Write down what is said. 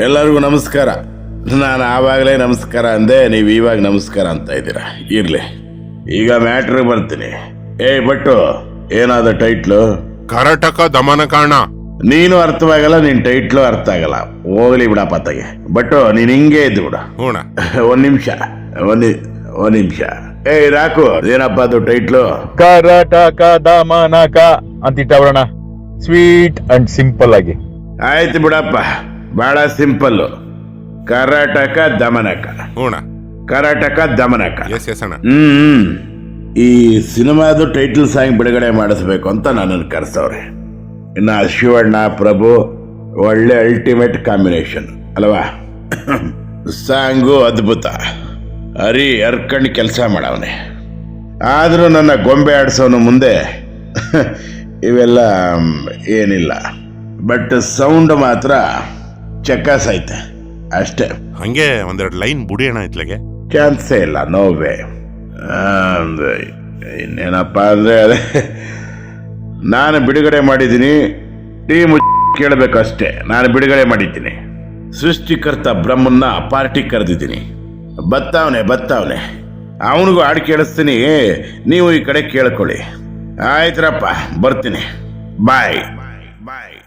ಎಲ್ಲರಿಗೂ ನಮಸ್ಕಾರ. ನಾನು ಆವಾಗಲೇ ನಮಸ್ಕಾರ ಅಂದೆ ನೀವು ಇವಾಗ ನಮಸ್ಕಾರ ಅಂತ ಇದ್ದೀರಾ? ಇರಲಿ. ಈಗ ಮ್ಯಾಟ್ರಿಗೆ ಬರ್ತೀನಿ. ಏಯ್ ಬಟ್ಟು ಏನಾದ ಟೈಟ್ಲು? ಕರಟಕ ಕಾರಣ. ನೀನು ಅರ್ಥವಾಗಲ್ಲ ನಿನ್ ಟೈಟ್ಲು ಅರ್ಥ ಆಗಲ್ಲ. ಹೋಗ್ಲಿ ಬಿಡಪ್ಪ ತಗೆ ಬಟ್ಟು ನೀನ್ ಹಿಂಗೆ ಇದ್ದು ಬಿಡ. ಹೂಣ. ಒಂದ್ ನಿಮಿಷ ಒಂದ್ ಒಂದ್ ನಿಮಿಷ. ಏಯ್ ರಾಕು ಏನಪ್ಪ ಅದು ಟೈಟ್ಲು? ಕರಟಕ ದಮನಕ ಅಂತ ಬಿಡೋಣ ಸ್ವೀಟ್ ಅಂಡ್ ಸಿಂಪಲ್ ಆಗಿ. ಆಯ್ತು ಬಿಡಪ್ಪ. ಬಹಳ ಸಿಂಪಲ್ಲು ಕರ್ನಾಟಕ ದಮನಕ. ಹೋಣ. ಕರ್ನಾಟಕ ದಮನಕ. ಎಸ್ ಎಸ್ ಅಣ್ಣ. ಹ್ಮ್ ಈ ಸಿನಿಮಾದು ಟೈಟಲ್ ಸಾಂಗ್ ಬಿಡುಗಡೆ ಮಾಡಿಸ್ಬೇಕು ಅಂತ ನನ್ನನ್ನು ಕರೆಸವ್ರೆ. ಇನ್ನು ಶಿವಣ್ಣ ಪ್ರಭು ಒಳ್ಳೆ ಅಲ್ಟಿಮೇಟ್ ಕಾಂಬಿನೇಷನ್ ಅಲ್ವಾ? ಸಾಂಗು ಅದ್ಭುತ. ಹರಿ ಹರ್ಕಂಡು ಕೆಲಸ ಮಾಡವನೆ. ಆದರೂ ನನ್ನ ಗೊಂಬೆ ಆಡಿಸೋನು ಮುಂದೆ ಇವೆಲ್ಲ ಏನಿಲ್ಲ. ಬಟ್ ಸೌಂಡ್ ಮಾತ್ರ ಚಕ್ಕಾಸ್ ಐತೆ. ಅಷ್ಟೇ. ಹಂಗೆ ಒಂದೆರಡು ಲೈನ್ ಬುಡಿಯೋಣ ಇತ್ಲಗೆ ಇತ್ಲಾಗೆ. ಚಾನ್ಸೇ ಇಲ್ಲ ನೋವೇ. ಇನ್ನೇನಪ್ಪ ಅಂದರೆ ಅದೇ. ನಾನು ಬಿಡುಗಡೆ ಮಾಡಿದ್ದೀನಿ ಟೀಮ್ ಕೇಳಬೇಕಷ್ಟೇ. ನಾನು ಬಿಡುಗಡೆ ಮಾಡಿದ್ದೀನಿ. ಸೃಷ್ಟಿಕರ್ತ ಬ್ರಹ್ಮನ್ನ ಪಾರ್ಟಿ ಕರೆದಿದ್ದೀನಿ. ಬತ್ತಾವನೆ ಬತ್ತಾವನೆ. ಅವನಿಗೂ ಹಾಡು ಕೇಳಿಸ್ತೀನಿ. ನೀವು ಈ ಕಡೆ ಕೇಳ್ಕೊಳ್ಳಿ. ಆಯ್ತರಪ್ಪ ಬರ್ತೀನಿ. ಬಾಯ್ ಬಾಯ್ ಬಾಯ್